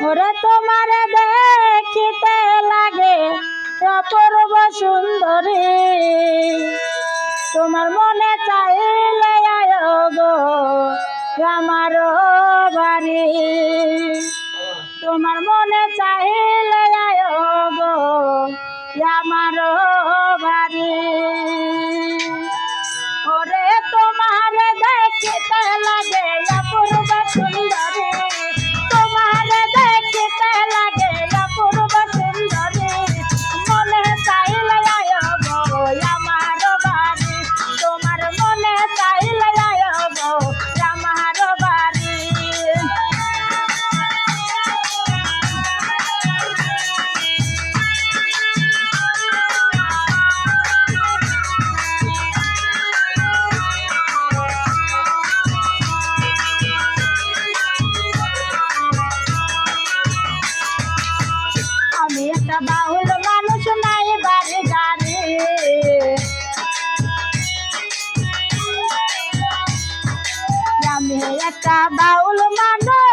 ওরে তোমার দেখিতে লাগে অপূর্ব সুন্দরী। তোমার মনে চাইলে আমি বাউল মানুষ নাই বাড়ি গাড়ি। আমি একটা বাউল মানুষ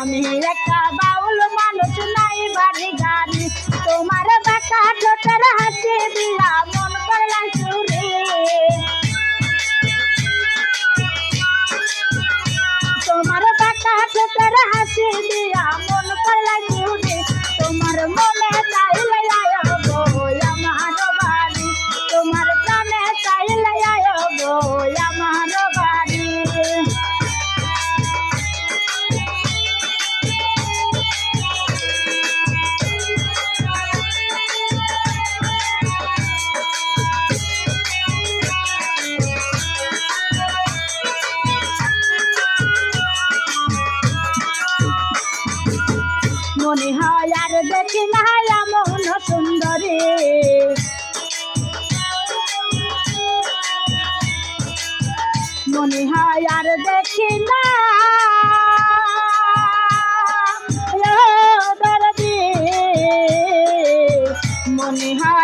আমি একটা বাউল মানুষ নাই বাড়ি গাড়ি। তোমার বেটা ঠোঁটের হাসি দিয়া মনে হয় আর দেখি না এমন সুন্দরী। মনে হয় আর দেখি না মনে হয়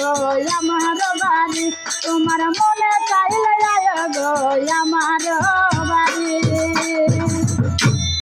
আমার বাড়ি তোমার মনে চাই